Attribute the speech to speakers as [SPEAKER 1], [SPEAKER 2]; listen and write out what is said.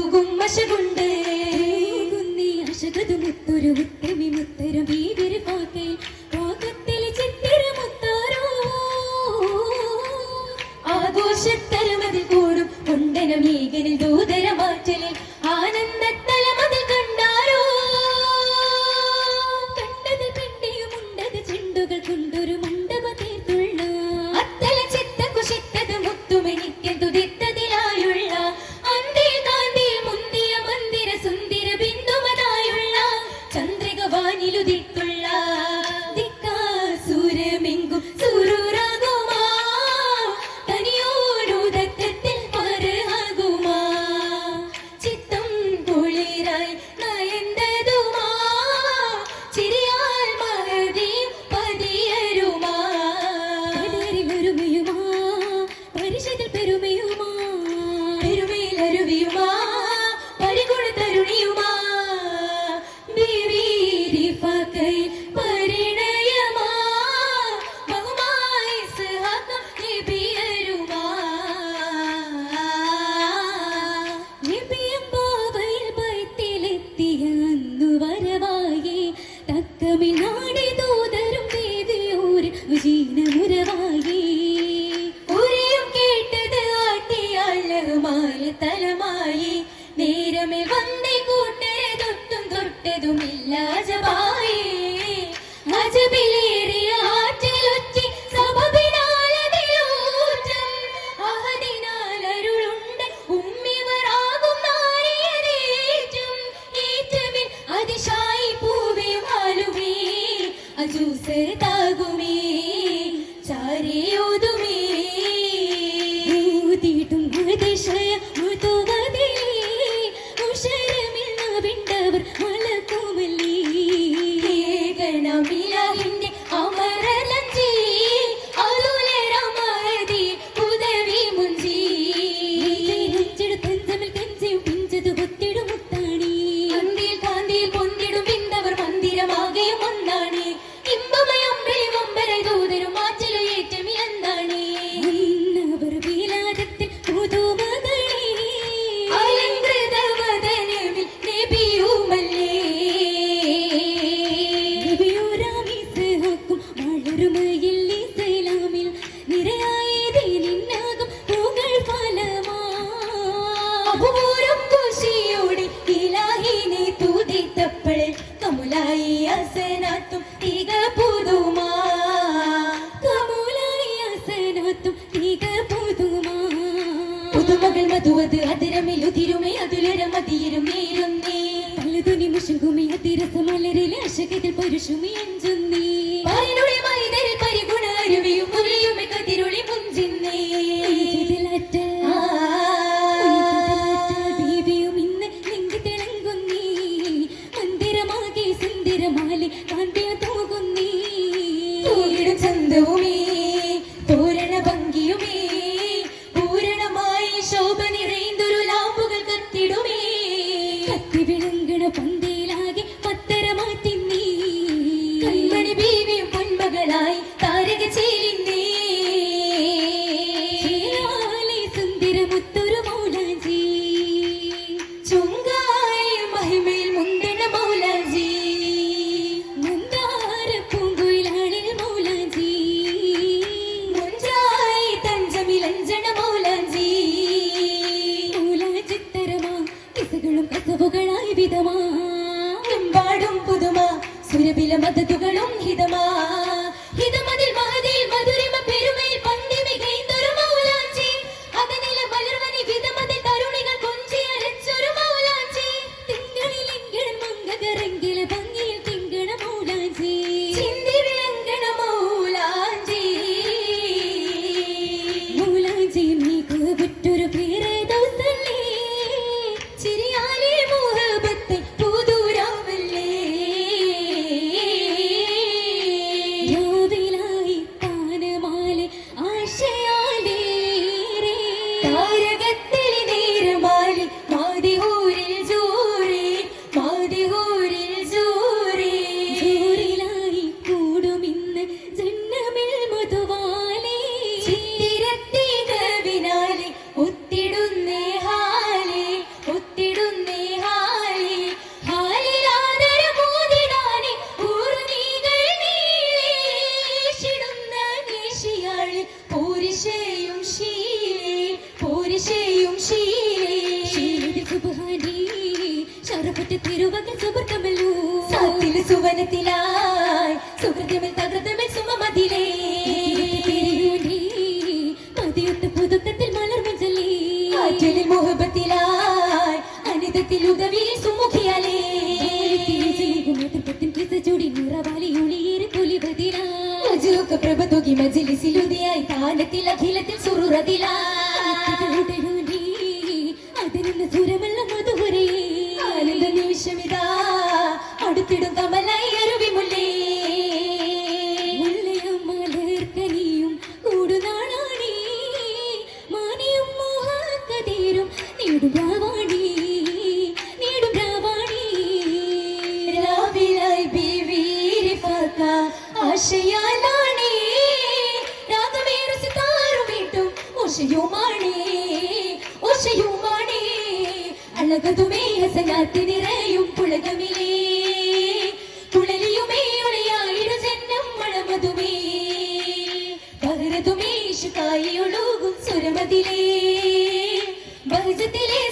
[SPEAKER 1] തൂകും അശകുണ്ട്.
[SPEAKER 2] ഈ വിരുപോക്കയിൽ
[SPEAKER 1] കുയിലുതിർത്തുള്ള To believe. പതിയിരുമേരുന്നേ
[SPEAKER 2] തലതുനി മുഷകുമി അതിരസമലരിലെ അശകതിൽ പുരുഷുമി അഞ്ചു ഹിതമാ.
[SPEAKER 1] എമ്പാടും പുതുമ. സുരബില മതതുകളും ഹിതമാ.
[SPEAKER 2] വിട്ട് തിരുവകൽ സുഹൃത്തമല്ലൂ. സത്തിൽ
[SPEAKER 1] സുവനത്തിലായി സുഹൃത്തമിൽ തകൃതമിൽ സുമമതിലേ.
[SPEAKER 2] മതിയൊത്ത് പുതുക്കത്തിൽ മലർമജലി ആറ്റലിൽ
[SPEAKER 1] മുഹബത്തിലായി അനിതത്തിൽ ഉദവി സുമുഖിയാലേ. പ്രഭ തുകി മജലിസിലുതിയായി താനത്തിൽ അഖിലത്തിൽ സുറുറതിലായി. ആശയാനാണേ രാഗമേറു സിതാരുമേട്ടും ഉഷയുമാണേ ഉഷയുമാണേ അളകതുമേ ഹസനാത്തി നിറയും പുളകമിലേ. കുളലിയുമേ ഉളയായിരു ജന്മം മുളമതുമേ പകരതുമേ ശുക്കായി ഒഴുകും സുരമതിലേ ഭജത്തിലേ